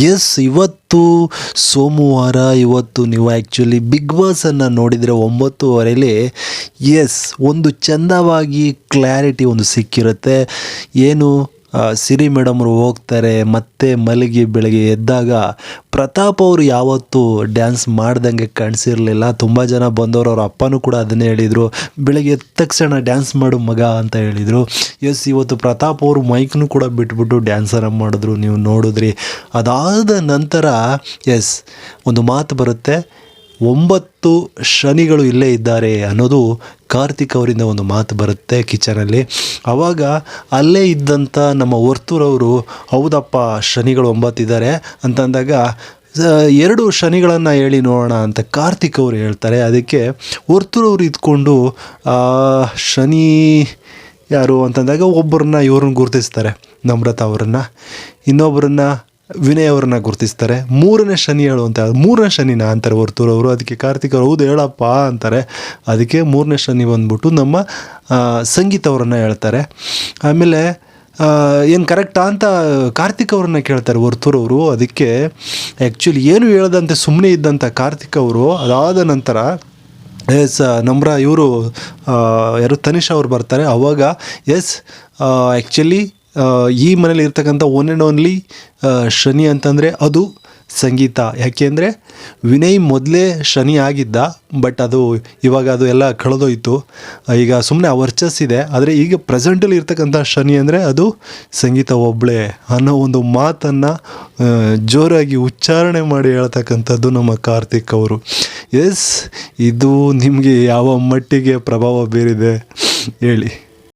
S ಇವತ್ತು ಸೋಮವಾರ, ಇವತ್ತು ನೀವು ಆ್ಯಕ್ಚುಲಿ ಬಿಗ್ ಬಾಸನ್ನು ನೋಡಿದರೆ ಒಂಬತ್ತುವರೆಯಲ್ಲಿ ಎಸ್ ಒಂದು ಚಂದವಾಗಿ ಕ್ಲ್ಯಾರಿಟಿ ಒಂದು ಸಿಕ್ಕಿರುತ್ತೆ. ಏನು? ಸಿರಿ ಮೇಡಮ್ರು ಹೋಗ್ತಾರೆ, ಮತ್ತೆ ಮಲಗಿ ಬೆಳಗ್ಗೆ ಎದ್ದಾಗ ಪ್ರತಾಪ್ ಅವರು ಯಾವತ್ತೂ ಡ್ಯಾನ್ಸ್ ಮಾಡ್ದಂಗೆ ಕಾಣಿಸಿರಲಿಲ್ಲ. ತುಂಬ ಜನ ಬಂದವರು ಅವ್ರ ಅಪ್ಪನೂ ಕೂಡ ಅದನ್ನೇ ಹೇಳಿದರು. ಬೆಳಗ್ಗೆ ಎದ್ದ ತಕ್ಷಣ ಡ್ಯಾನ್ಸ್ ಮಾಡು ಮಗ ಅಂತ ಹೇಳಿದರು. ಎಸ್, ಇವತ್ತು ಪ್ರತಾಪ್ ಅವರು ಮೈಕ್ನು ಕೂಡ ಬಿಟ್ಬಿಟ್ಟು ಡ್ಯಾನ್ಸರ ಮಾಡಿದ್ರು. ನೀವು ನೋಡಿದ್ರಿ. ಅದಾದ ನಂತರ, ಎಸ್, ಒಂದು ಮಾತು ಬರುತ್ತೆ. ಒಂಬತ್ತು ಶನಿಗಳು ಇಲ್ಲೇ ಇದ್ದಾರೆ ಅನ್ನೋದು ಕಾರ್ತಿಕ್ ಅವರಿಂದ ಒಂದು ಮಾತು ಬರುತ್ತೆ ಕಿಚನಲ್ಲಿ. ಆವಾಗ ಅಲ್ಲೇ ಇದ್ದಂಥ ನಮ್ಮ ವರ್ತೂರವರು, ಹೌದಪ್ಪ, ಶನಿಗಳು ಒಂಬತ್ತಿದ್ದಾರೆ ಅಂತಂದಾಗ ಎರಡು ಶನಿಗಳನ್ನು ಹೇಳಿ ನೋಡೋಣ ಅಂತ ಕಾರ್ತಿಕ್ ಅವರು ಹೇಳ್ತಾರೆ. ಅದಕ್ಕೆ ವರ್ತೂರವ್ರು ಇದ್ಕೊಂಡು ಶನಿ ಯಾರು? ಅಂತಂದಾಗ ಒಬ್ಬರನ್ನ ಇವ್ರನ್ನ ಗುರುತಿಸ್ತಾರೆ, ನಮ್ರತ ಅವರನ್ನು. ಇನ್ನೊಬ್ಬರನ್ನ ವಿನಯ್ ಅವ್ರನ್ನ ಗುರುತಿಸ್ತಾರೆ. ಮೂರನೇ ಶನಿ ಹೇಳು ಅಂತ ಮೂರನೇ ಶನಿನ ಅಂತಾರೆ ಅವರು. ಅದಕ್ಕೆ ಕಾರ್ತಿಕ್ ಅವರು, ಹೌದು ಹೇಳಪ್ಪ ಅಂತಾರೆ. ಅದಕ್ಕೆ ಮೂರನೇ ಶನಿ ಬಂದ್ಬಿಟ್ಟು ನಮ್ಮ ಸಂಗೀತ ಅವರನ್ನು ಹೇಳ್ತಾರೆ. ಆಮೇಲೆ ಏನು ಕರೆಕ್ಟಾ ಅಂತ ಕಾರ್ತಿಕ್ ಅವ್ರನ್ನ ಕೇಳ್ತಾರೆ ಅವರು. ಅದಕ್ಕೆ ಆ್ಯಕ್ಚುಲಿ ಏನು ಹೇಳ್ದಂತೆ ಸುಮ್ಮನೆ ಇದ್ದಂಥ ಕಾರ್ತಿಕ್ ಅವರು, ಅದಾದ ನಂತರ, ಎಸ್, ನಮ್ರ ಇವರು ಯಾರು ತನಿಷ್ ಅವ್ರು ಬರ್ತಾರೆ. ಅವಾಗ, ಎಸ್ ಆ್ಯಕ್ಚುಲಿ ಈ ಮನೇಲಿ ಇರ್ತಕ್ಕಂಥ ಒನ್ ಆ್ಯಂಡ್ ಓನ್ಲಿ ಶನಿ ಅಂತಂದರೆ ಅದು ಸಂಗೀತ. ಯಾಕೆಂದರೆ ವಿನಯ್ ಮೊದಲೇ ಶನಿ ಆಗಿದ್ದ ಬಟ್ ಅದು ಇವಾಗ ಅದು ಎಲ್ಲ ಕಳೆದೋಯ್ತು. ಈಗ ಸುಮ್ಮನೆ ವರ್ಚಸ್ಸಿದೆ ಆದರೆ ಈಗ ಪ್ರೆಸೆಂಟಲ್ಲಿ ಇರ್ತಕ್ಕಂಥ ಶನಿ ಅಂದರೆ ಅದು ಸಂಗೀತ ಒಬ್ಬಳೇ ಅನ್ನೋ ಒಂದು ಮಾತನ್ನು ಜೋರಾಗಿ ಉಚ್ಚಾರಣೆ ಮಾಡಿ ಹೇಳ್ತಕ್ಕಂಥದ್ದು ನಮ್ಮ ಕಾರ್ತಿಕ್ ಅವರು. ಎಸ್ ಇದು ನಿಮಗೆ ಯಾವ ಮಟ್ಟಿಗೆ ಪ್ರಭಾವ ಬೀರಿದೆ ಹೇಳಿ.